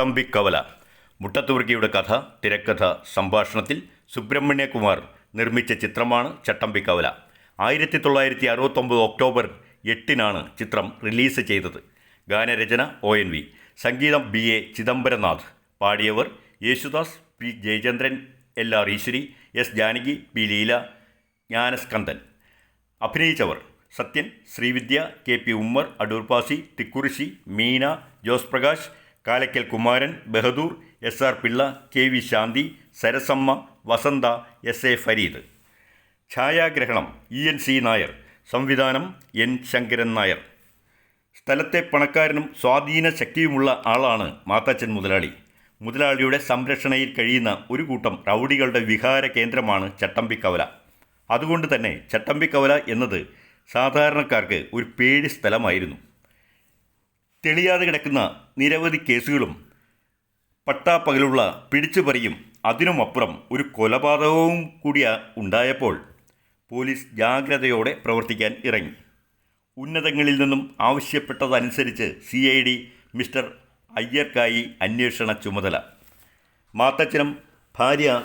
ചട്ടമ്പിക്കവല മുട്ടത്തുവർക്കിയുടെ കഥ തിരക്കഥ സംഭാഷണത്തിൽ സുബ്രഹ്മണ്യകുമാർ നിർമ്മിച്ച ചിത്രമാണ് ചട്ടമ്പി കവല ആയിരത്തി തൊള്ളായിരത്തി അറുപത്തൊമ്പത് ഒക്ടോബർ എട്ടിനാണ് ചിത്രം റിലീസ് ചെയ്തത്. ഗാനരചന ഒ എൻ വി. സംഗീതം B A Chidambaranath. പാടിയവർ Yesudas P Jayachandran L R Eswari S Janaki P Leela Jnanaskandan അഭിനയിച്ചവർ Sathyan Srividya K P Ummer Adoor Pasi Thikkurissi Meena Jose Prakash Kalakkal Kumaran Bahadur S R Pillai K V Shanthi Sarasamma Vasantha S A Fareed. ഛായാഗ്രഹണം E N C Nair. സംവിധാനം N Sankaran Nair. സ്ഥലത്തെ പണക്കാരനും സ്വാധീന ശക്തിയുമുള്ള ആളാണ് മാത്തച്ചൻ മുതലാളി. മുതലാളിയുടെ സംരക്ഷണയിൽ കഴിയുന്ന ഒരു കൂട്ടം റൗഡികളുടെ വിഹാര കേന്ദ്രമാണ് ചട്ടമ്പിക്കവല. അതുകൊണ്ട് തന്നെ ചട്ടമ്പിക്കവല എന്നത് സാധാരണക്കാർക്ക് ഒരു പേടി സ്ഥലമായിരുന്നു. തെളിയാതെ കിടക്കുന്ന നിരവധി കേസുകളും പട്ടാപ്പകലുള്ള പിടിച്ചുപറിയും അതിനുമപ്പുറം ഒരു കൊലപാതകവും കൂടി ഉണ്ടായപ്പോൾ പോലീസ് ജാഗ്രതയോടെ പ്രവർത്തിക്കാൻ ഇറങ്ങി. ഉന്നതങ്ങളിൽ നിന്നും ആവശ്യപ്പെട്ടതനുസരിച്ച് സി ഐ ഡി മിസ്റ്റർ അയ്യർക്കായി അന്വേഷണ ചുമതല. മാത്തച്ഛനും ഭാര്യ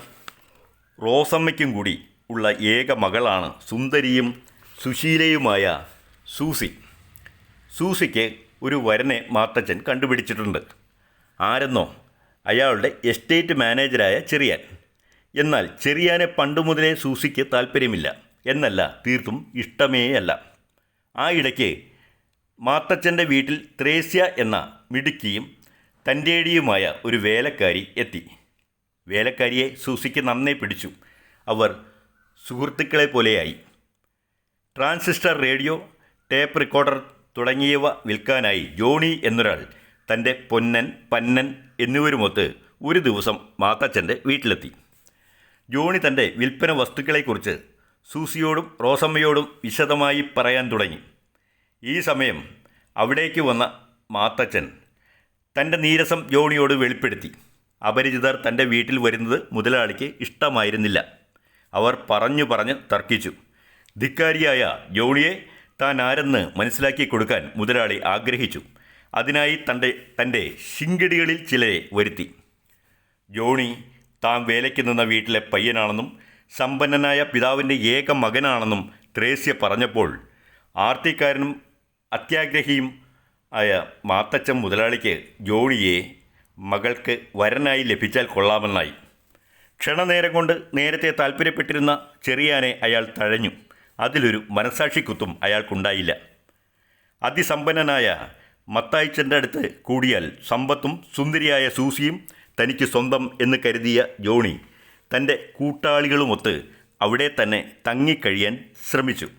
റോസമ്മയ്ക്കും കൂടി ഉള്ള ഏക മകളാണ് സുന്ദരിയും സുശീലയുമായ സൂസി. സൂസിക്ക് ഒരു വരനെ മാത്തച്ഛൻ കണ്ടുപിടിച്ചിട്ടുണ്ട്. ആരെന്നോ? അയാളുടെ എസ്റ്റേറ്റ് മാനേജരായ ചെറിയാൻ. എന്നാൽ ചെറിയാനെ പണ്ടു മുതലേ സൂസിക്ക് താല്പര്യമില്ല. എന്നല്ല തീർത്തും ഇഷ്ടമേയല്ല. ആ ഇടയ്ക്ക് മാത്തച്ഛന്റെ വീട്ടിൽ ത്രേസ്യ എന്ന മിടുക്കിയും തന്റേടിയുമായ ഒരു വേലക്കാരി എത്തി. വേലക്കാരിയെ സൂസിക്ക് നന്നേ പിടിച്ചു. അവർ സുഹൃത്തുക്കളെ പോലെയായി. ട്രാൻസിസ്റ്റർ റേഡിയോ ടേപ്പ് റെക്കോർഡർ തുടങ്ങിയവ വിൽക്കാനായി ജോണി എന്നൊരാൾ തന്റെ പൊന്നൻ പന്നൻ എന്നിവരുമൊത്ത് ഒരു ദിവസം മാത്തച്ഛന്റെ വീട്ടിലെത്തി. ജോണി തന്റെ വിൽപ്പന വസ്തുക്കളെക്കുറിച്ച് സൂസിയോടും റോസമ്മയോടും വിശദമായി പറയാൻ തുടങ്ങി. ഈ സമയം അവിടേക്ക് വന്ന മാത്തച്ഛൻ തന്റെ നീരസം ജോണിയോട് വെളിപ്പെടുത്തി. അപരിചിതർ തന്റെ വീട്ടിൽ വരുന്നത് മുതലാളിക്ക് ഇഷ്ടമായിരുന്നില്ല. അവർ പറഞ്ഞു പറഞ്ഞ് തർക്കിച്ചു. ധിക്കാരിയായ ജോണിയെ താൻ ആരെന്ന് മനസ്സിലാക്കി കൊടുക്കാൻ മുതലാളി ആഗ്രഹിച്ചു. അതിനായി തന്റെ തന്റെ ശിങ്കിടികളിൽ ചിലരെ വരുത്തി. ജോണി താൻ വേലയ്ക്ക് നിന്ന വീട്ടിലെ പയ്യനാണെന്നും സമ്പന്നനായ പിതാവിന്റെ ഏക മകനാണെന്നും ത്രേസ്യ പറഞ്ഞപ്പോൾ ആർത്തിക്കാരനും അത്യാഗ്രഹിയും ആയ മാത്തച്ഛൻ മുതലാളിക്ക് ജോണിയെ മകൾക്ക് വരനായി ലഭിച്ചാൽ കൊള്ളാമെന്നായി. ക്ഷണനേരം കൊണ്ട് നേരത്തെ താല്പര്യപ്പെട്ടിരുന്ന ചെറിയാനെ അയാൾ തഴഞ്ഞു. അതിലൊരു മനസാക്ഷിക്കുത്തും അയാൾക്കുണ്ടായില്ല. അതിസമ്പന്നനായ മത്തായിച്ചന്റെ അടുത്ത് കൂടിയാൽ സമ്പത്തും സുന്ദരിയായ സൂസിയും തനിക്ക് സ്വന്തം എന്ന് കരുതിയ ജോണി തന്റെ കൂട്ടാളികളുമൊത്ത് അവിടെ തന്നെ തങ്ങിക്കഴിയാൻ ശ്രമിച്ചു.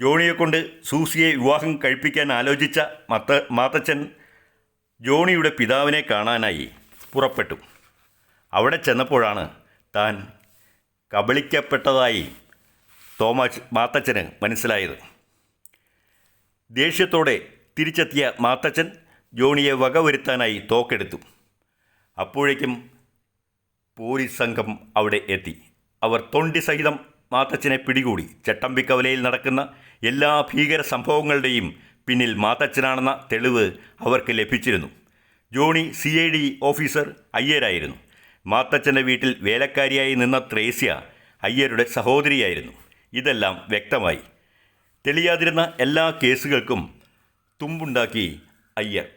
ജോണിയെക്കൊണ്ട് സൂസിയെ വിവാഹം കഴിപ്പിക്കാൻ ആലോചിച്ച മത്ത മാത്തച്ഛൻ ജോണിയുടെ പിതാവിനെ കാണാനായി പുറപ്പെട്ടു. അവിടെ ചെന്നപ്പോഴാണ് താൻ കബളിക്കപ്പെട്ടതായി തോമാച്ച് മാത്തച്ഛന് മനസ്സിലായത്. ദേഷ്യത്തോടെ തിരിച്ചെത്തിയ മാത്തച്ഛൻ ജോണിയെ വകവരുത്താനായി തോക്കെടുത്തു. അപ്പോഴേക്കും പോലീസ് സംഘം അവിടെ എത്തി. അവർ തൊണ്ടി സഹിതം മാത്തച്ഛനെ പിടികൂടി. ചട്ടമ്പിക്കവലയിൽ നടക്കുന്ന എല്ലാ ഭീകര സംഭവങ്ങളുടെയും പിന്നിൽ മാത്തച്ഛനാണെന്ന തെളിവ് അവർക്ക് ലഭിച്ചിരുന്നു. Johnny C I D officer അയ്യരായിരുന്നു. മാത്തച്ഛന്റെ വീട്ടിൽ വേലക്കാരിയായി നിന്ന ത്രേസ്യ അയ്യരുടെ സഹോദരിയായിരുന്നു. ഇതെല്ലാം വ്യക്തമായി. തെളിയാതിരുന്ന എല്ലാ കേസുകൾക്കും തുമ്പുണ്ടാക്കി അയ്യർ.